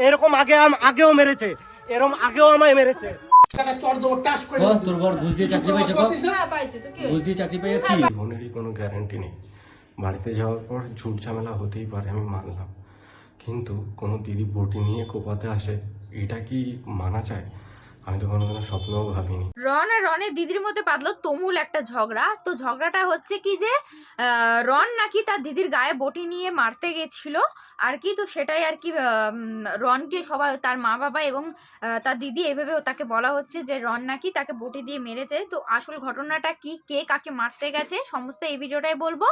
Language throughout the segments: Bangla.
এরকম আগে আম- আগেও মেরেছে। এরকম আগেও আমায় মেরেছে। তোর বর ঘুষ দিয়ে চাকরি পেয়েছে? হ্যাঁ ঘুষ দিয়ে চাকরি পেয়ে কি? জীবনেরই কোনো গ্যারান্টি নেই। বাড়িতে যাওয়ার পর ঝুট ঝামেলা হতেই পারে আমি মানলাম। কিন্তু কোনো দিদি বটি নিয়ে কোপাতে আসে এটা কি মানা যায়? আমি তো কোনো কোনো স্বপ্নও ভাবিনি। রন আর রনের দিদির মধ্যে বাঁধলো তুমুল একটা ঝগড়া। তো ঝগড়াটা হচ্ছে কি যে রন নাকি তার দিদির গায়ে বটি নিয়ে মারতে গেছিল। আর কি তো সেটাই আর কি রনকে সবাই তার মা বাবা এবং তার দিদি এভাবে তাকে বলা হচ্ছে যে রন নাকি তাকে বটি দিয়ে মেরেছে। তো আসল ঘটনাটা কি কে কাকে মারতে গেছে সমস্ত এই ভিডিওটাই বলব।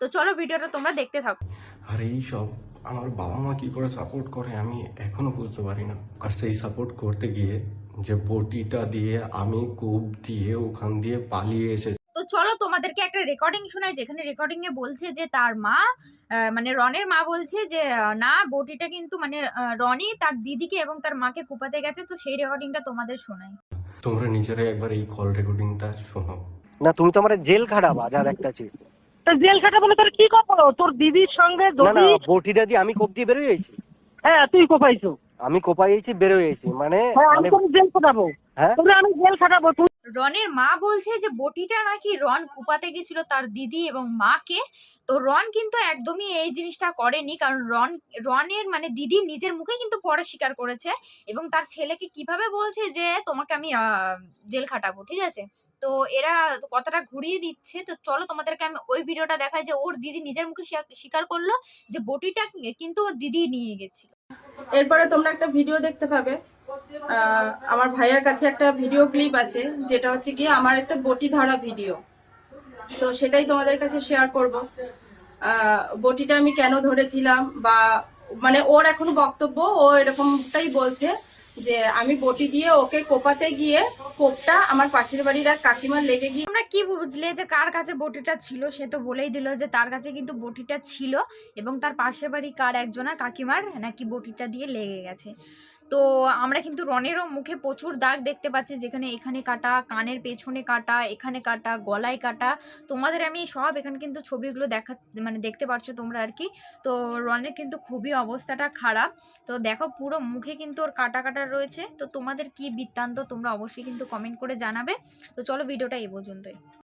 তো চলো ভিডিওটা তোমরা দেখতে থাকো। আর এই সব আমার বাবা মা কী করে সাপোর্ট করে আমি এখনও বুঝতে পারি না। আর সেই সাপোর্ট করতে গিয়ে যে বটিটা দিয়ে আমি কূপ দিয়ে ওখান দিয়ে পালিয়ে এসে তো চলো তোমাদেরকে একটা রেকর্ডিং শোনাই যেখানে রেকর্ডিং এ বলছে যে তার মা মানে রনের মা বলছে যে না বটিটা কিন্তু মানে রনি তার দিদিকে এবং তার মাকে কুপাতে গেছে তো সেই রেকর্ডিংটা তোমাদের শোনাই। তোমরা নিজেরাই একবার এই কল রেকর্ডিংটা শোনো। না তুমি তো আমার জেল খাটাবা যা দেখতেছি। তো জেল খাটা বলে তোর কি খবর? তোর দিদির সঙ্গে না না যদি বটিটা দিয়ে আমি কোপ দিয়ে বেরোয় গেছি। হ্যাঁ তুই কোপাইছো আমি কোপাইছি বেরোয় গেছি। মানে হ্যাঁ আমি মানে জেল খাটাবো। হ্যাঁ? আমি জেল খাটাবো রনের মা বলছে যে বটিটা নাকি রন কুপাতে গেছিল তার দিদি এবং মাকে। তো রন কিন্তু একদমই এই জিনিসটা করেনি কারণ রন রনের মানে দিদি নিজের মুখে কিন্তু পরে স্বীকার করেছে এবং তার ছেলেকে কীভাবে বলছে যে তোমাকে আমি আহ, জেল খাটাবো ঠিক আছে? তো এরা কথাটা ঘুরিয়ে দিচ্ছে। তো চলো তোমাদেরকে আমি ওই ভিডিওটা দেখাই যে ওর দিদি নিজের মুখে স্বীকার- স্বীকার করল যে বটিটা কিন্তু ওর দিদি নিয়ে গেছিল। এরপরে তোমরা একটা ভিডিও দেখতে পাবে। আমার ভাইয়ার কাছে একটা ভিডিও ক্লিপ আছে, যেটা হচ্ছে কি আমার একটা বটি ধরা ভিডিও তো সেটাই তোমাদের কাছে শেয়ার করব। বটিটা আমি কেন ধরেছিলাম বা মানে ওর এখন বক্তব্য ও এরকমটাই বলছে। যে আমি বটি দিয়ে ওকে কোপাতে গিয়ে কোপটা আমার পাশের বাড়ির এক কাকিমার লেগে গিয়ে তোমরা কি বুঝলে যে কার কাছে বটিটা ছিল? সে তো বলেই দিল যে তার কাছে কিন্তু বটিটা ছিল এবং তার পাশের বাড়ি কার একজনের কাকিমার নাকি বটিটা দিয়ে লেগে গেছে। তো আমরা কিন্তু রনেরও মুখে প্রচুর দাগ দেখতে পাচ্ছি, যেখানে এখানে কাটা, কানের পেছনে কাটা, এখানে কাটা, গলায় কাটা। তোমাদের আমি সব এখানে কিন্তু ছবিগুলো দেখা মানে দেখতে পারছ তোমরা আর কি। তো রনের কিন্তু খুবই অবস্থাটা খারাপ। তো দেখো পুরো মুখে কিন্তু ওর কাটা কাটা রয়েছে। তো তোমাদের কি বৃত্তান্ত তোমরা অবশ্যই কিন্তু কমেন্ট করে জানাবে। তো চলো ভিডিওটা এই পর্যন্তই।